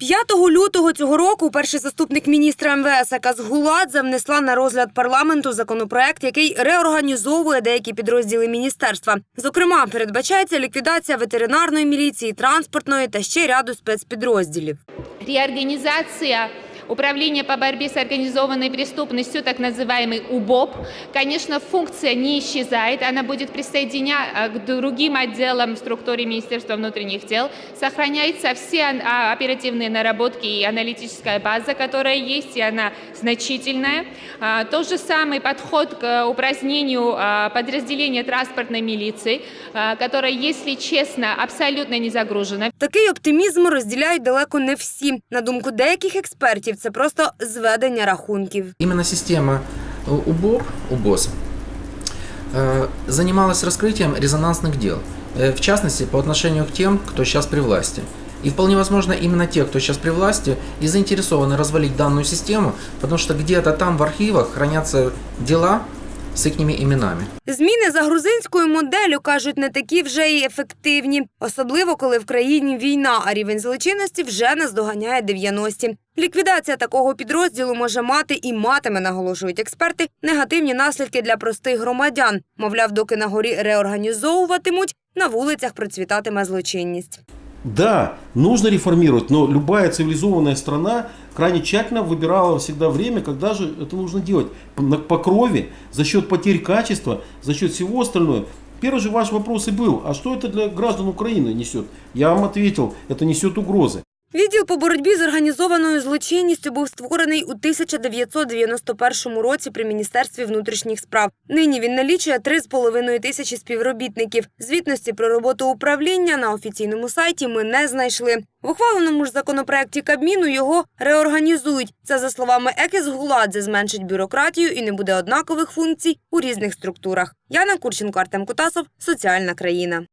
5 лютого цього року перший заступник міністра МВС Аказ Гуладзе внесла на розгляд парламенту законопроект, який реорганізовує деякі підрозділи міністерства. Зокрема, передбачається ліквідація ветеринарної міліції, транспортної та ще ряду спецпідрозділів. реорганизация Управления по борьбе с организованной преступностью, так называемый УБОП. Конечно, функция не исчезает, она будет присоединена к другим отделам в структуре Министерства внутренних дел. Сохраняются все а, оперативные наработки и аналитическая база, которая есть, и она значительная. А, Тот же самый подход к упразднению а, подразделения транспортной милиции, а, которая, если честно, абсолютно не загружена. Такий оптимізм розділяють далеко не всі. На думку деяких експертів, це просто зведення рахунків. Именно система э, УБОП, УБОС, э, занималась раскрытием резонансных дел, э, в частности, по отношению к тем, кто сейчас при власти. И вполне возможно, именно те, кто сейчас при власти, и заинтересованы развалить данную систему, потому что где-то там в архивах хранятся дела с их именами. Зміни за грузинською моделлю кажуть не такі вже й ефективні, особливо коли в країні війна, а рівень злочинності вже наздоганяє 90-ті. Ліквідація такого підрозділу може мати і матиме, наголошують експерти, негативні наслідки для простих громадян. Мовляв, доки на горі реорганізовуватимуть, на вулицях процвітатиме злочинність. Да, нужно реформировать, но любая цивилизованная страна крайне тщательно выбирала всегда время, когда же это нужно делать. По, на- по крови, за счет потерь качества, за счет всего остального. Первый же ваш вопрос и был, а что это для граждан Украины несет? Я вам ответил, это несет угрозы. Відділ по боротьбі з організованою злочинністю був створений у 1991 році при Міністерстві внутрішніх справ. Нині він налічує 3,5 тисячі співробітників. Звітності про роботу управління на офіційному сайті ми не знайшли. В ухваленому ж законопроекті Кабміну його реорганізують. Це, за словами Екес Гуладзе, зменшить бюрократію і не буде однакових функцій у різних структурах. Яна Курченко, Артем Кутасов, Соціальна країна.